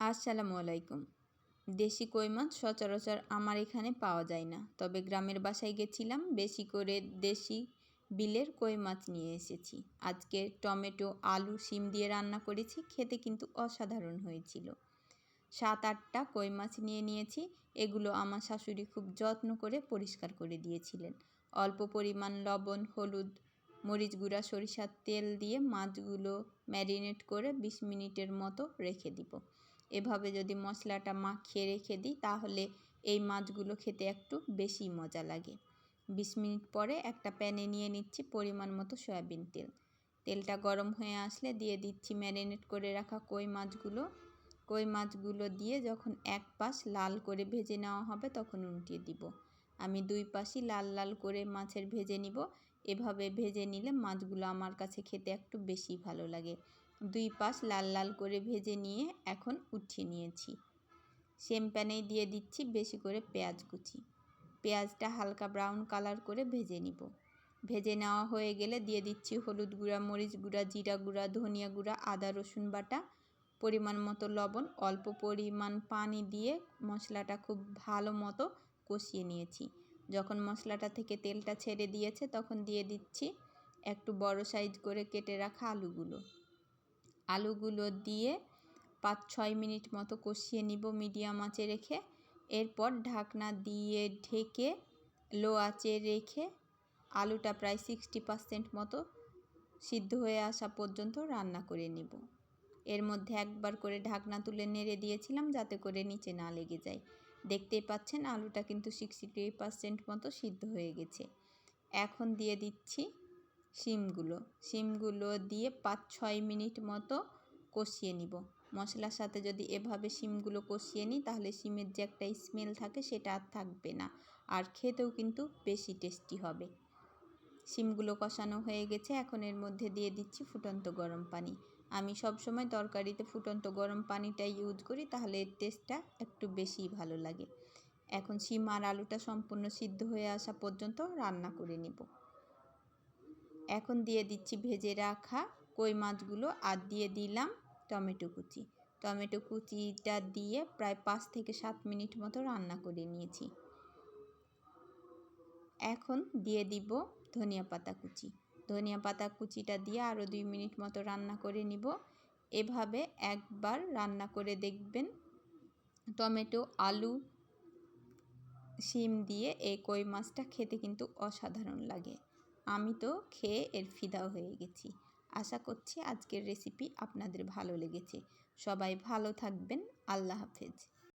আসসালামু আলাইকুম। দেশি কই মাছ সচরাচর আমার এখানে পাওয়া যায় না। তবে গ্রামের বাসায় গেছিলাম, বেশি করে দেশি বিলের কই মাছ নিয়ে এসেছি। আজকে টমেটো, আলু, শিম দিয়ে রান্না করেছি, খেতে কিন্তু অসাধারণ হয়েছিল। সাত আটটা কই মাছ নিয়ে নিয়েছি, এগুলো আমার শাশুড়ি খুব যত্ন করে পরিষ্কার করে দিয়েছিলেন। অল্প পরিমাণ লবণ, হলুদ, মরিচ গুঁড়া, সরিষার তেল দিয়ে মাছগুলো ম্যারিনেট করে বিশ মিনিটের মতো রেখে দিব। এভাবে যদি মশলাটা মাখিয়ে রেখে দিই, তাহলে এই মাছগুলো খেতে একটু বেশি মজা লাগে। বিশ মিনিট পরে একটা প্যানে নিয়ে নিচ্ছি পরিমাণ মতো সয়াবিন তেল। তেলটা গরম হয়ে আসলে দিয়ে দিচ্ছি ম্যারিনেট করে রাখা কই মাছগুলো। কই মাছগুলো দিয়ে যখন এক পাশ লাল করে ভেজে নেওয়া হবে তখন উল্টিয়ে দিব। আমি দুই পাশই লাল লাল করে মাছের ভেজে নিব। এভাবে ভেজে নিলে মাছগুলো আমার কাছে খেতে একটু বেশি ভালো লাগে। দুই পাশ লাল লাল করে ভেজে নিয়ে এখন উঠিয়ে নিয়েছি। সেম প্যানেই দিয়ে দিচ্ছি বেশি করে পেঁয়াজ কুচি। পেঁয়াজটা হালকা ব্রাউন কালার করে ভেজে নিব। ভেজে নেওয়া হয়ে গেলে দিয়ে দিচ্ছি হলুদ গুঁড়া, মরিচ গুঁড়া, জিরা গুঁড়া, ধনিয়া গুঁড়া, আদা, রসুন বাটা। পরিমাণ মতো লবণ, অল্প পরিমাণ পানি দিয়ে মশলাটা খুব ভালো মতো কষিয়ে নিয়েছি। যখন মশলাটা থেকে তেলটা ছেড়ে দিয়েছে তখন দিয়ে দিচ্ছি একটু বড় সাইজ করে কেটে রাখা আলুগুলো। আলুগুলো দিয়ে পাঁচ ছয় মিনিট মতো কষিয়ে নিব মিডিয়াম আঁচে রেখে। এরপর ঢাকনা দিয়ে ঢেকে লো আঁচে রেখে আলুটা প্রায় সিক্সটি পার্সেন্ট মতো সিদ্ধ হয়ে আসা পর্যন্ত রান্না করে নেব। এর মধ্যে একবার করে ঢাকনা তুলে নেড়ে দিয়েছিলাম যাতে করে নিচে না লেগে যায়। দেখতেই পাচ্ছেন আলুটা কিন্তু সিক্সটি পার্সেন্ট মতো সিদ্ধ হয়ে গেছে। এখন দিয়ে দিচ্ছি শিমগুলো। শিমগুলো দিয়ে পাঁচ, ছয় মিনিট মতো কষিয়ে নিব। মশলার সাথে যদি এভাবে শিমগুলো কষিয়ে নিই, তাহলে শিমের যে একটা স্মেল থাকে, সেটা আর থাকবে না। আর খেতেও কিন্তু বেশি টেস্টি হবে। শিমগুলো কষানো হয়ে গেছে। এখন এর মধ্যে দিয়ে দিচ্ছি ফুটন্ত গরম পানি। আমি সব সময় তরকারিতে ফুটন্ত গরম পানিটা ইউজ করি, তাহলে এর টেস্টটা একটু বেশি ভালো লাগে। এখন শিম আর আলুটা সম্পূর্ণ সিদ্ধ হয়ে আসা পর্যন্ত রান্না করে নিব। এখন দিয়ে দিচ্ছি ভেজে রাখা কই মাছগুলো আর দিয়ে দিলাম টমেটো কুচি। টমেটো কুচিটা দিয়ে প্রায় পাঁচ থেকে সাত মিনিট মতো রান্না করে নিয়েছি। এখন দিয়ে দিব ধনিয়া পাতা কুচি। ধনিয়া পাতা কুচিটা দিয়ে আরও দুই মিনিট মতো রান্না করে নিব। এভাবে একবার রান্না করে দেখবেন টমেটো, আলু, শিম দিয়ে এই কই মাছটা খেতে কিন্তু অসাধারণ লাগে। আমি তো খেয়ে এর ফিদাও হয়ে গেছি। আশা করছি আজকের রেসিপি আপনাদের ভালো লেগেছে। সবাই ভালো থাকবেন। আল্লাহ হাফেজ।